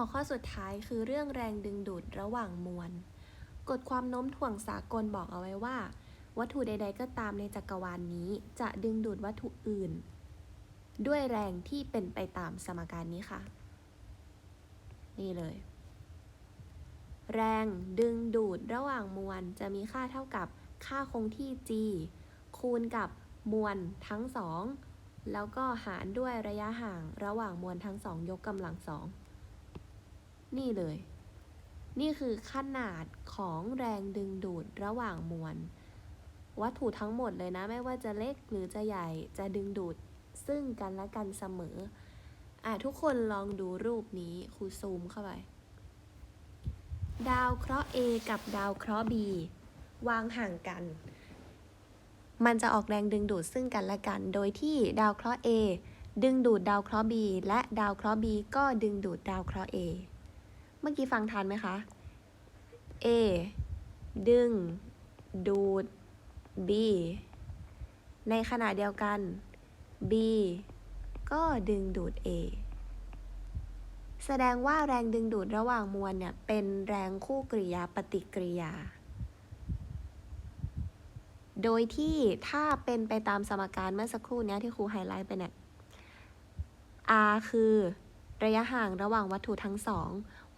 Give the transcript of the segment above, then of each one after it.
หัวข้อสุดท้ายคือเรื่องแรงดึงดูดระหว่างมวล กฎความโน้มถ่วงสากลบอกเอาไว้ว่า วัตถุใด ๆ ก็ตามในจักรวาลนนี้จะดึงดูดวัตถุอื่น ด้วยแรงที่เป็นไปตามสมการนี้ค่ะ นี่เลย แรงดึงดูดระหว่างมวลจะมีค่าเท่ากับค่าคงที่ g คูณกับมวลทั้งสองแล้วก็หารด้วยระยะห่างระหว่างมวลทั้งสองยกกำลังสอง นี่เลย นี่คือขนาดของแรงดึงดูดระหว่างมวล วัตถุทั้งหมดเลยนะ ไม่ว่าจะเล็กหรือจะใหญ่จะดึงดูดซึ่งกันและกันเสมออะทุกคนลองดูรูปนี้ครูซูมเข้าไป ดาวเคราะห์ A กับดาวเคราะห์ B วางห่างกัน มันจะออกแรงดึงดูดซึ่งกันและกัน โดยที่ดาวเคราะห์ A ดึงดูดดาวเคราะห์ B และดาวเคราะห์ B ก็ดึงดูดดาวเคราะห์ A เมื่อกี้ฟังทันไหมคะ A ดึง ดูด B ในขณะเดียวกัน B ก็ดึงดูด A แสดงว่าแรงดึงดูดระหว่างมวลเนี่ย เป็นแรงคู่กริยาปฏิกิริยา โดยที่ถ้าเป็นไปตามสมการเมื่อสักครู่เนี้ยที่ครูไฮไลท์ไปเนี่ย R คือระยะห่างระหว่างวัตถุทั้งสอง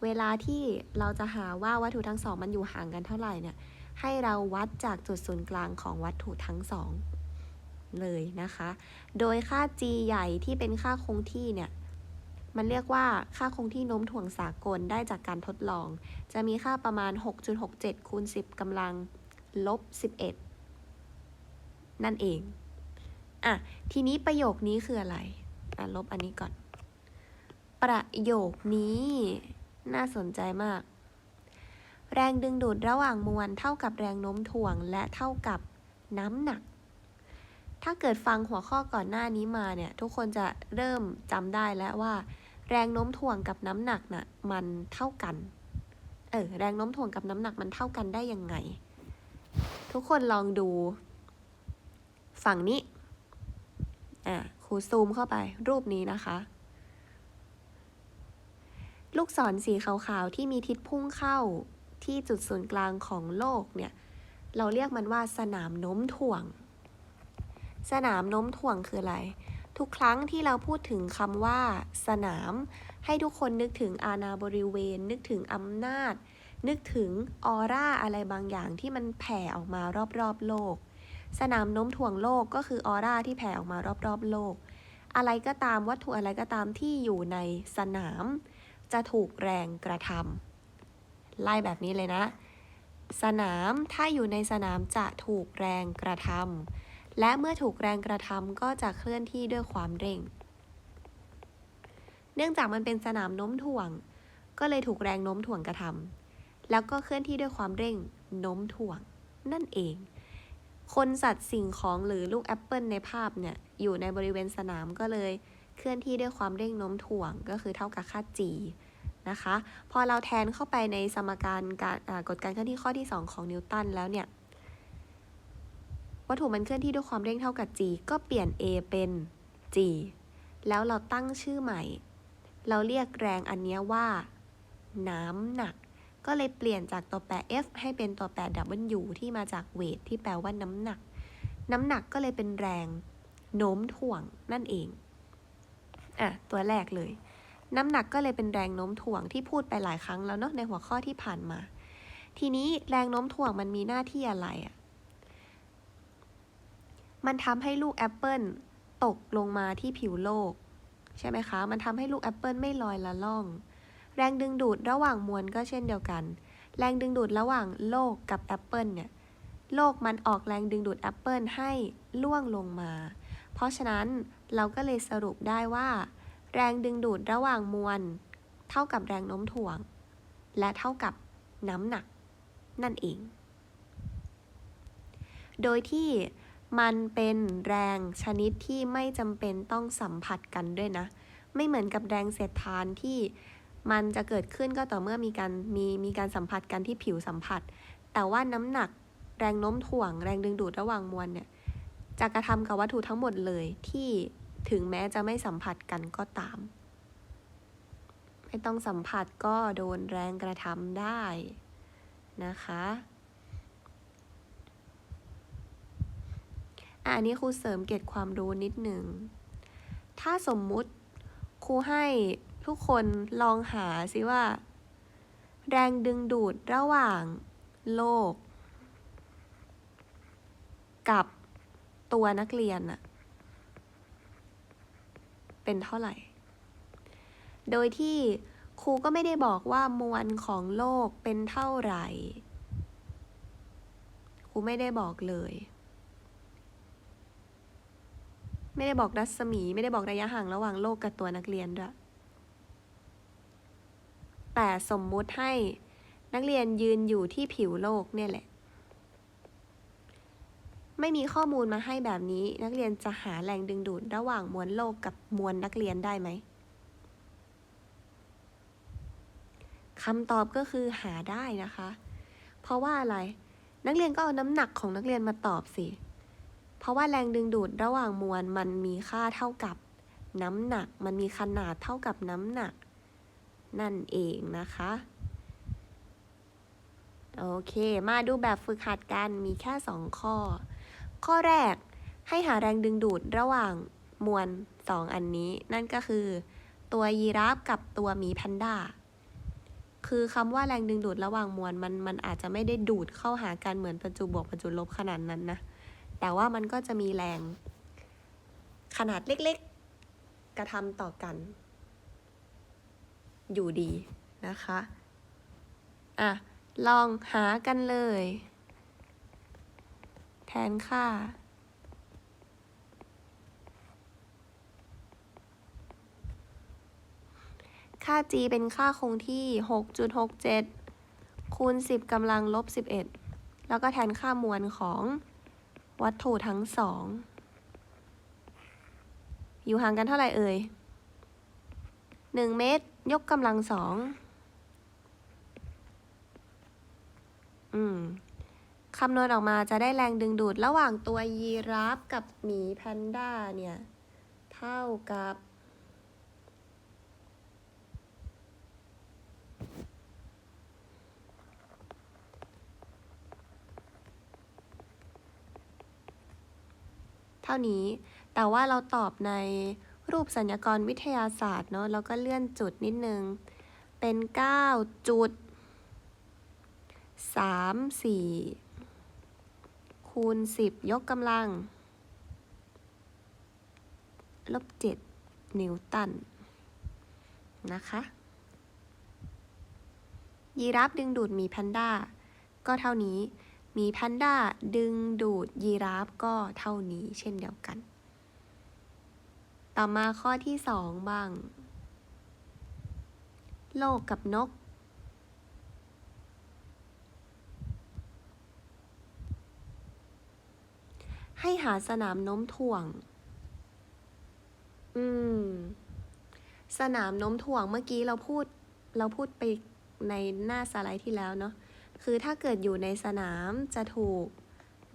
เวลาที่เราจะหาว่าวัตถุทั้งสองมันอยู่ห่างกันเท่าไหร่เนี่ย ให้เราวัดจากจุดศูนย์กลางของวัตถุทั้งสองเลยนะคะ โดยค่า g ใหญ่ที่เป็นค่าคงที่เนี่ย มันเรียกว่าค่าคงที่โน้มถ่วงสากลได้จากการทดลอง จะมีค่าประมาณ 6.67 คูณ 10กำลังลบ 11 นั่นเอง อะ ทีนี้ประโยคนี้คืออะไร อะ ลบอันนี้ก่อน ประโยคนี้ น่าสนใจมาก แรงดึงดูดระหว่างมวลเท่ากับแรงโน้มถ่วงและเท่ากับน้ำหนัก ถ้าเกิดฟังหัวข้อก่อนหน้านี้มาเนี่ย ทุกคนจะเริ่มจำได้แล้วว่า แรงโน้มถ่วงกับน้ำหนักน่ะมันเท่ากัน เออแรงโน้มถ่วงกับน้ำหนักมันเท่ากันได้ยังไง ทุกคนลองดู ฝั่งนี้อะครูซูมเข้าไปรูปนี้นะคะ ลูกศรสีขาวๆ ที่มีทิศพุ่งเข้าที่จุดศูนย์กลางของโลกเนี่ย เราเรียกมันว่าสนามโน้มถ่วง สนามโน้มถ่วงคืออะไร ทุกครั้งที่เราพูดถึงคำว่า สนาม ให้ทุกคนนึกถึงอาณาบริเวณ นึกถึงอำนาจ นึกถึงออร่าอะไรบางอย่างที่มันแผ่ออกมารอบๆโลก สนามโน้มถ่วงโลกก็คือออร่าที่แผ่ออกมารอบๆโลก อะไรก็ตามวัตถุอะไรก็ตามที่อยู่ในสนาม จะถูกแรงกระทำไล่แบบนี้เลยนะ สนามถ้าอยู่ในสนามจะถูกแรงกระทำและเมื่อถูกแรงกระทำก็จะเคลื่อนที่ด้วยความเร่ง เนื่องจากมันเป็นสนามโน้มถ่วง ก็เลยถูกแรงโน้มถ่วงกระทำแล้วก็เคลื่อนที่ด้วยความเร่งโน้มถ่วง นั่นเองคนสัตว์สิ่งของหรือลูกแอปเปิลในภาพเนี่ย อยู่ในบริเวณสนามก็เลย เคลื่อนที่ด้วยความเร่งโน้มถ่วงก็คือเท่ากับค่า g นะคะ พอเราแทนเข้าไปในสมการการกฎการเคลื่อนที่ข้อที่ 2 ของนิวตันแล้วเนี่ย วัตถุมันเคลื่อนที่ด้วยความเร่งเท่ากับ g ก็เปลี่ยน a เป็น g แล้วเราตั้งชื่อใหม่ เราเรียกแรงอันนี้ว่า น้ำหนัก ก็เลยเปลี่ยนจากตัวแปร F ให้เป็นตัวแปร W ที่มาจากเวทที่แปลว่าน้ำหนัก น้ำหนักก็เลยเป็นแรงโน้มถ่วงนั่นเอง อะตัวแรกเลย น้ำหนักก็เลยเป็นแรงโน้มถ่วงที่พูดไปหลายครั้งแล้วเนาะในหัวข้อที่ผ่านมา ทีนี้แรงโน้มถ่วงมันมีหน้าที่อะไรอะ่ะมันทำให้ลูกแอปเปิลตกลงมาที่ผิวโลก ใช่ไหมคะ มันทำให้ลูกแอปเปิลไม่ลอยละล่อง แรงดึงดูดระหว่างมวลก็เช่นเดียวกัน แรงดึงดูดระหว่างโลกกับแอปเปิลเนี่ย โลกมันออกแรงดึงดูดแอปเปิลให้ล่วงลงมา เพราะฉะนั้นเราก็เลยสรุปได้ว่า แรงดึงดูดระหว่างมวล เท่ากับแรงโน้มถ่วง และเท่ากับน้ำหนัก นั่นเอง โดยที่มันเป็นแรงชนิดที่ไม่จำเป็นต้องสัมผัสกันด้วยนะ ไม่เหมือนกับแรงเศษทานที่มันจะเกิดขึ้นก็ต่อเมื่อมีการมีมีการสัมผัสกันที่ผิวสัมผัส แต่ว่าน้ำหนัก แรงโน้มถ่วง แรงดึงดูดระหว่างมวลเนี่ย จะกระทำกับวัตถุทั้งหมดเลยที่ถึงแม้จะไม่สัมผัสกันก็ตาม ไม่ต้องสัมผัสก็โดนแรงกระทำได้นะคะอันนี้ครูเสริมเก็บความรู้นิดหนึ่ง ถ้าสมมุติครูให้ทุกคนลองหาสิว่า แรงดึงดูดระหว่างโลก กับ ตัวนักเรียนอะเป็นเท่าไหร่ โดยที่ครูก็ไม่ได้บอกว่ามวลของโลกเป็นเท่าไหร่ ครูไม่ได้บอกเลย ไม่ได้บอกรัศมี ไม่ได้บอกระยะห่างระหว่างโลกกับตัวนักเรียนด้วยแต่สมมุติให้นักเรียนยืนอยู่ที่ผิวโลกเนี่ยแหละ ไม่มีข้อมูลมาให้แบบนี้ นักเรียนจะหาแรงดึงดูดระหว่างมวลโลกกับมวลนักเรียนได้ไหมคำตอบก็คือหาได้นะคะ เพราะว่าอะไร นักเรียนก็เอาน้ำหนักของนักเรียนมาตอบสิ เพราะว่าแรงดึงดูดระหว่างมวลมันมีค่าเท่ากับน้ำหนัก มันมีขนาดเท่ากับน้ำหนัก นั่นเองนะคะ โอเค มาดูแบบฝึกหัดกัน มีแค่ 2 ข้อ ข้อแรกให้หาแรงดึงดูดระหว่างมวล 2 อันนี้ นั่นก็คือ ตัวยีราฟกับตัวหมีแพนด้าคือคำว่าแรงดึงดูดระหว่างมวลมันมันอาจจะไม่ได้ดูดเข้าหากันเหมือนประจุบวกประจุลบขนาดนั้นนะ แต่ว่ามันก็จะมีแรง ขนาดเล็กๆ กระทำต่อกัน อยู่ดีนะคะ อะ ลองหากันเลย แทนค่า ค่า g เป็นค่าคงที่ 6.67 คูณ 10กำลังลบ 11 แล้วก็แทนค่ามวลของวัตถุทั้งสอง อยู่ห่างกันเท่าไหร่เอ่ย 1 เมตร ยกกำลังสอง อืม คำนวณออกมาจะได้แรงดึงดูดระหว่างตัวยีราฟกับหมีแพนด้าเนี่ย เท่ากับ เท่านี้แต่ว่าเราตอบในรูปสัญญากรวิทยาศาสตร์เนาะแล้วก็เลื่อนจุดนิดนึง เป็น 9 จุด 3 4 คูณ 10 ยกกำลัง ลบ 7 นิวตัน นะคะ ยีราฟดึงดูดหมีแพนด้า ก็เท่านี้หมีแพนด้าดึงดูดยีราฟก็เท่านี้เช่นเดียวกัน ต่อมาข้อที่สองบ้าง โลกกับนก ห้หาสนามโน้มถ่วง อืม สนามโน้มถ่วงเมื่อกี้เราพูด เราพูดไปในหน้าสไลด์ที่แล้วเนาะ คือถ้าเกิดอยู่ในสนามจะถูก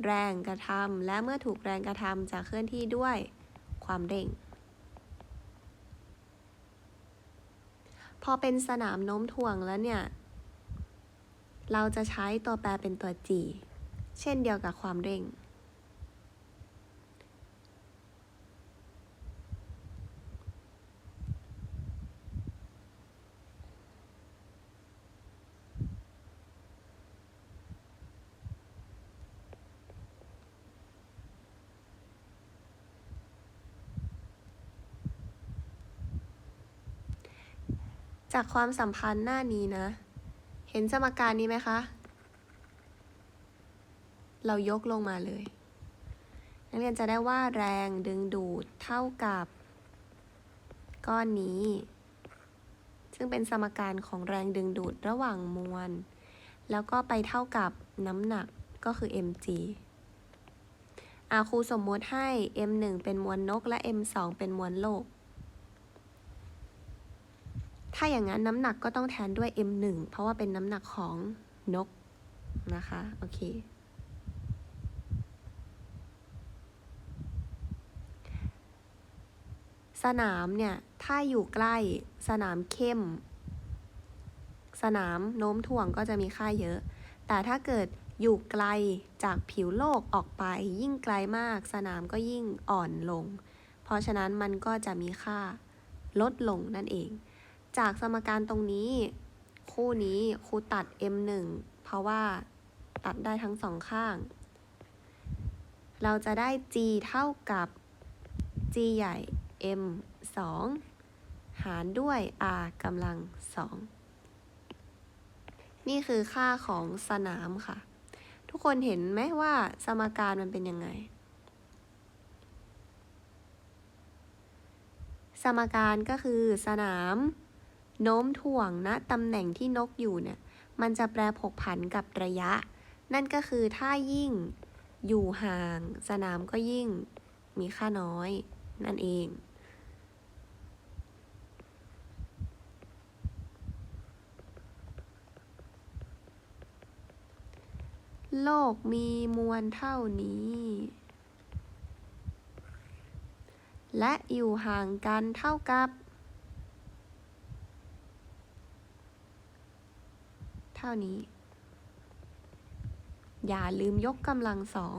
แรงกระทำและเมื่อถูกแรงกระทำจะเคลื่อนที่ด้วยความเร่ง พอเป็นสนามโน้มถ่วงแล้วเนี่ย เราจะใช้ตัวแปรเป็นตัว g เช่นเดียวกับความเร่ง จากความสัมพันธ์หน้านี้นะ เห็นสมการนี้ไหมคะ เรายกลงมาเลย นักเรียนจะได้ว่าแรงดึงดูดเท่ากับ ก้อนนี้ ซึ่งเป็นสมการของแรงดึงดูดระหว่างมวล แล้วก็ไปเท่ากับน้ำหนักก็คือ mg อาครูสมมติให้ m1 เป็นมวลนกและ m2 เป็นมวลโลก ถ้าอย่างนั้นน้ำหนักก็ต้องแทนด้วย m1 เพราะว่าเป็นน้ำหนักของนกนะคะ โอเค สนามเนี่ย ถ้าอยู่ใกล้สนามเข้ม สนามโน้มถ่วงก็จะมีค่าเยอะ แต่ถ้าเกิดอยู่ไกลจากผิวโลกออกไป ยิ่งไกลมาก สนามก็ยิ่งอ่อนลง เพราะฉะนั้นมันก็จะมีค่าลดลงนั่นเอง จากสมการตรงนี้ คู่นี้ครูตัด m1 เพราะว่าตัดได้ทั้งสองข้าง เราจะได้ g เท่ากับ g ใหญ่ m 2หารด้วย r กำลัง 2 นี่คือค่าของสนามค่ะ ทุกคนเห็นไหมว่าสมการมันเป็นยังไง สมการก็คือสนาม โน้มถ่วงณตำแหน่งที่นกอยู่เนี่ย มันจะแปรผกผันกับระยะ นั่นก็คือถ้ายิ่งอยู่ห่าง สนามก็ยิ่งมีค่าน้อย นั่นเอง โลกมีมวลเท่านี้ และอยู่ห่างกันเท่ากับ ท่านี้ อย่าลืมยกกำลังสอง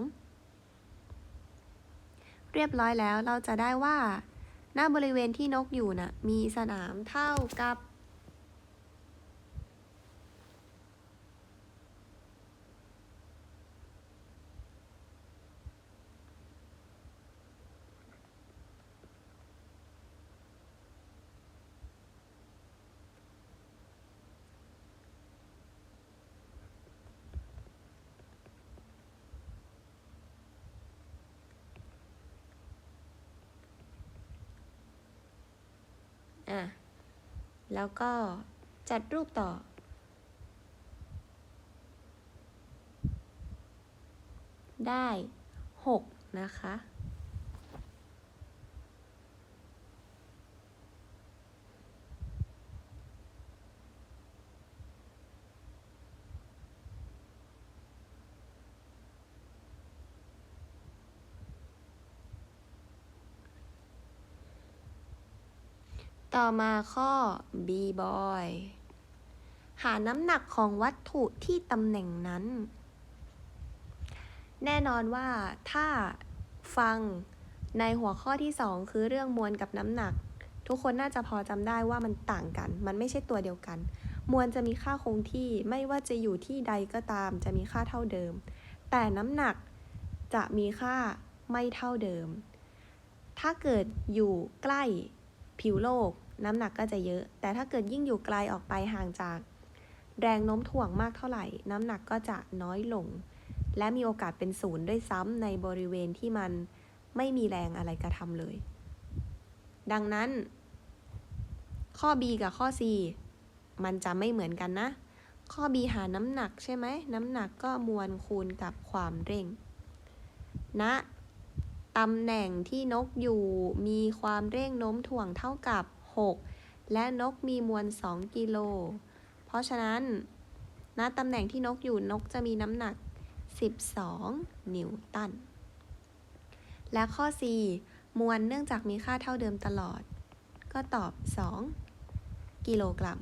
เรียบร้อยแล้วเราจะได้ว่า หน้าบริเวณที่นกอยู่น่ะ มีสนามเท่ากับ อะแล้วก็จัดรูปต่อ ได้หกนะคะ ต่อมาข้อ B boy หาน้ำหนักของวัตถุที่ตำแหน่งนั้น แน่นอนว่าถ้าฟังในหัวข้อที่ 2 คือเรื่องมวลกับน้ำหนัก ทุกคนน่าจะพอจำได้ว่ามันต่างกัน มันไม่ใช่ตัวเดียวกัน มวลจะมีค่าคงที่ไม่ว่าจะอยู่ที่ใดก็ตาม จะมีค่าเท่าเดิม แต่น้ำหนักจะมีค่าไม่เท่าเดิม ถ้าเกิดอยู่ใกล้ผิวโลก น้ำหนักก็จะเยอะ แต่ถ้าเกิดยิ่งอยู่ไกลออกไปห่างจาก แรงโน้มถ่วงมากเท่าไหร่ น้ำหนักก็จะน้อยลง และมีโอกาสเป็นศูนย์ด้วยซ้ำในบริเวณที่มันไม่มีแรงอะไรกระทำเลย ดังนั้น ข้อ B กับข้อ C มันจะไม่เหมือนกันนะ ข้อ B หาน้ำหนักใช่ไหม น้ำหนักก็มวลคูณกับความเร่งณตำแหน่งที่นกอยู่มีความเร่งโน้มถ่วงเท่ากับ 6 และนกมีมวล 2 กิโล เพราะฉะนั้นณตำแหน่งที่นกอยู่นกจะมีน้ำหนัก 12 นิวตัน และข้อ 4 มวลเนื่องจากมีค่าเท่าเดิมตลอด ก็ตอบ 2 กิโลกรัม